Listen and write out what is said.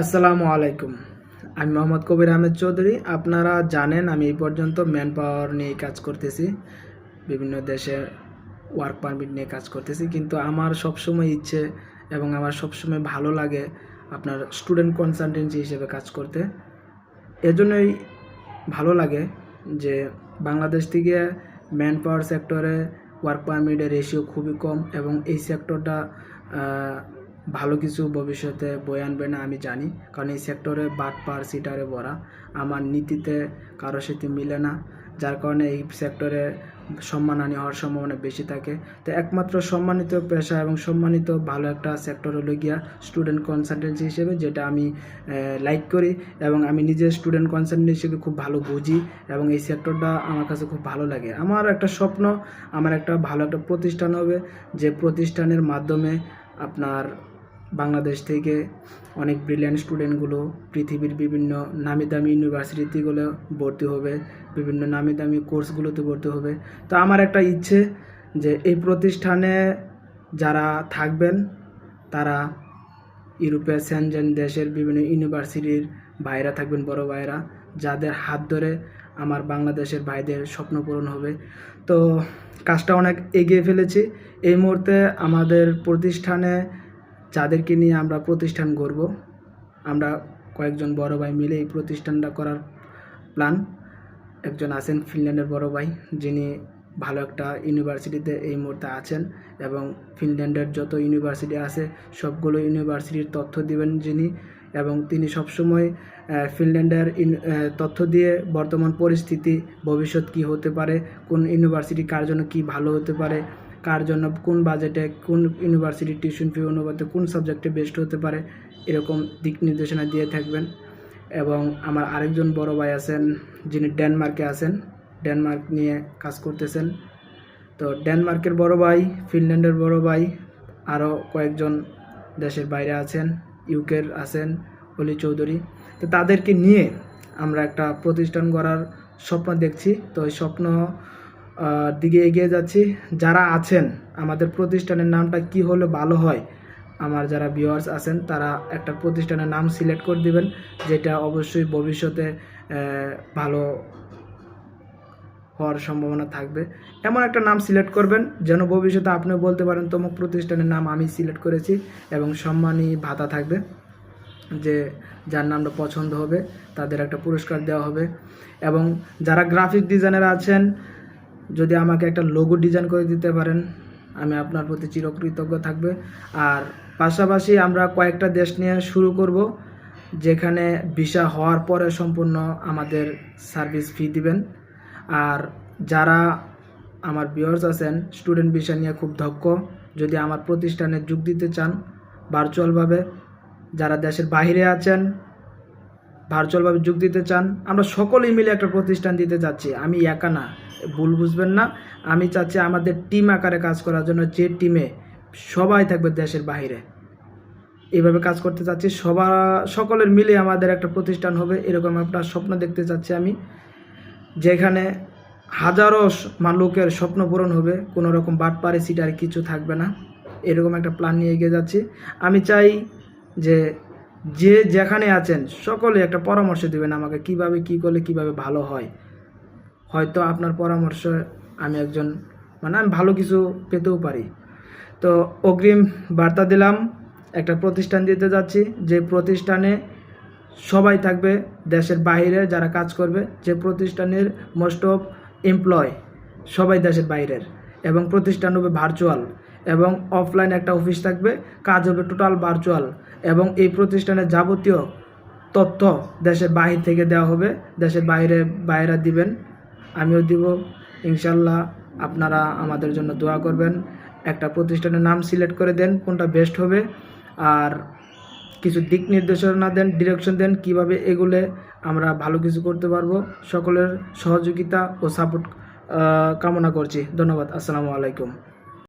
আসসালামু আলাইকুম। আমি মোহাম্মদ কবির আহমেদ চৌধুরী। আপনারা জানেন আমি এই পর্যন্ত ম্যান পাওয়ার নিয়ে কাজ করতেছি। বিভিন্ন দেশে ওয়ার্ক পারমিট নিয়ে কাজ করতেছি। কিন্তু আমার সবসময় ইচ্ছে এবং আমার সবসময় ভালো লাগে আপনার স্টুডেন্ট কনসালটেন্সি হিসেবে কাজ করতে। এজন্যই ভালো লাগে যে বাংলাদেশ থেকে ম্যান পাওয়ার সেক্টরে ওয়ার্ক পারমিটের রেশিও খুবই কম এবং এই সেক্টরটা ভালো কিছু ভবিষ্যতে বয়ে আনবে না আমি জানি। কারণ এই সেক্টরে বাট পার সিটারে ভরা। আমার নীতিতে কারোর সাথে মিলে না। যার কারণে এই সেক্টরে সম্মানহানি হওয়ার সম্ভাবনা বেশি থাকে। তো একমাত্র সম্মানিত পেশা এবং সম্মানিত ভালো একটা সেক্টর হলো গিয়া স্টুডেন্ট কনসালটেন্সি হিসেবে, যেটা আমি লাইক করি এবং আমি নিজে স্টুডেন্ট কনসালটেন্ট হিসেবে খুব ভালো বুঝি এবং এই সেক্টরটা আমার কাছে খুব ভালো লাগে। আমার একটা স্বপ্ন, আমার একটা ভালো একটা প্রতিষ্ঠান হবে। যে প্রতিষ্ঠানের মাধ্যমে আপনার বাংলাদেশ থেকে অনেক ব্রিলিয়ান্ট স্টুডেন্টগুলো পৃথিবীর বিভিন্ন নামি দামি ইউনিভার্সিটিগুলো ভর্তি হবে, বিভিন্ন নামি দামি কোর্সগুলোতে ভর্তি হবে। তো আমার একটা ইচ্ছে যে এই প্রতিষ্ঠানে যারা থাকবেন, তারা ইউরোপের সেনজেন দেশের বিভিন্ন ইউনিভার্সিটির ভাইরা থাকবেন, বড় ভাইরা যাদের হাত ধরে আমার বাংলাদেশের ভাইদের স্বপ্ন পূরণ হবে। তো কাজটা অনেক এগিয়ে ফেলেছি। এই মুহূর্তে আমাদের প্রতিষ্ঠানে যাদেরকে নিয়ে আমরা প্রতিষ্ঠান গড়ব, আমরা কয়েকজন বড় ভাই মিলে এই প্রতিষ্ঠানটা করার প্ল্যান একজন আছেন ফিনল্যান্ডের বড় ভাই, যিনি ভালো একটা ইউনিভার্সিটিতে এই মুহূর্তে আছেন এবং ফিনল্যান্ডের যত ইউনিভার্সিটি আছে, সবগুলো ইউনিভার্সিটির তথ্য দিবেন যিনি এবং তিনি সবসময় ফিনল্যান্ডের তথ্য দিয়ে বর্তমান পরিস্থিতি, ভবিষ্যৎ কি হতে পারে, কোন ইউনিভার্সিটি কার জন্য কি ভালো হতে পারে কার জন্য কোন বাজেটে কোন ইউনিভার্সিটি টিউশন ফি অনুপাতে কোন সাবজেক্টে বেস্ট হতে পারে, এরকম দিক নির্দেশনা দিয়ে থাকবেন। এবং আমার আরেকজন বড় ভাই আছেন, যিনি ডেনমার্কে আছেন ডেনমার্ক নিয়ে কাজ করতেছেন। তো ডেনমার্কের বড় ভাই ফিনল্যান্ডের বড় ভাই, আরও কয়েকজন দেশের বাইরে আছেন ইউকের আছেন, অলি চৌধুরী। তো তাদেরকে নিয়ে আমরা একটা প্রতিষ্ঠান গড়ার স্বপ্ন দেখছি। তো ওই স্বপ্ন দিকে এগিয়ে যাচ্ছি। যারা আছেন, আমাদের প্রতিষ্ঠানের নামটা কি হলে ভালো হয়? আমার যারা ভিউয়ার্স আছেন, তারা একটা প্রতিষ্ঠানের নাম সিলেক্ট করে দিবেন, যেটা অবশ্যই ভবিষ্যতে ভালো হওয়ার সম্ভাবনা থাকবে। এমন একটা নাম সিলেক্ট করবেন, যেন ভবিষ্যতে আপনি বলতে পারেন তমুক প্রতিষ্ঠানের নাম আমি সিলেক্ট করেছি এবং সম্মানী ভাতা থাকবে, যে যার নামটা পছন্দ হবে, তাদের একটা পুরস্কার দেওয়া হবে। এবং যারা গ্রাফিক ডিজাইনার আছেন যদি আমাকে একটা লোগো ডিজাইন করে দিতে পারেন, আমি আপনার প্রতি চিরকৃতজ্ঞ থাকবে। আর পাশাপাশি আমরা কয়েকটা দেশ নিয়ে শুরু করব, যেখানে ভিসা হওয়ার পরে সম্পূর্ণ আমাদের সার্ভিস ফি দিবেন। আর যারা আমার ভিউয়ার্স আছেন স্টুডেন্ট ভিসা নিয়ে খুব দক্ষ, যদি আমার প্রতিষ্ঠানে যোগ দিতে চান ভার্চুয়ালভাবে যারা দেশের বাইরে আছেন ভার্চুয়ালভাবে যোগ দিতে চান, আমরা সকলেই মিলে একটা প্রতিষ্ঠান দিতে চাচ্ছি। আমি একা না, ভুল বুঝবেন না। আমি চাচ্ছি আমাদের টিম আকারে কাজ করার জন্য যে টিমে সবাই থাকবে দেশের বাইরে এইভাবে কাজ করতে চাচ্ছি সবার সকলের মিলে আমাদের একটা প্রতিষ্ঠান হবে, এরকম একটা স্বপ্ন দেখতে চাচ্ছি আমি। যেখানে হাজারো লোকের স্বপ্ন পূরণ হবে, কোনো রকম বাটপারে সিটার কিছু থাকবে না। এরকম একটা প্ল্যান নিয়ে এগিয়ে যাচ্ছি। আমি চাই যে যে যেখানে আছেন, সকলে একটা পরামর্শ দেবেন আমাকে কীভাবে কি করলে কীভাবে ভালো হয়। হয়তো আপনার পরামর্শ আমি একজন মানে আমি ভালো কিছু পেতেও পারি। তো অগ্রিম বার্তা দিলাম, একটা প্রতিষ্ঠান দিতে যাচ্ছি, যে প্রতিষ্ঠানে সবাই থাকবে দেশের বাইরে যারা কাজ করবে, যে প্রতিষ্ঠানের মোস্ট অফ এমপ্লয় সবাই দেশের বাইরের এবং প্রতিষ্ঠান হবে ভার্চুয়াল এবং অফলাইন একটা অফিস থাকবে, কাজ হবে টোটাল ভার্চুয়াল এবং এই প্রতিষ্ঠানের যাবতীয় তথ্য দেশের বাহির থেকে দেওয়া হবে, দেশের বাইরে বাইরে দিবেন, আমিও দিব, ইনশাল্লাহ আপনারা আমাদের জন্য দোয়া করবেন। একটা প্রতিষ্ঠানের নাম সিলেক্ট করে দেন, কোনটা বেস্ট হবে, আর কিছু দিক নির্দেশনা দেন ডিরেকশন দেন, কীভাবে এগুলে আমরা ভালো কিছু করতে পারব। সকলের সহযোগিতা ও সাপোর্ট কামনা করছি। ধন্যবাদ, আসসালামু আলাইকুম।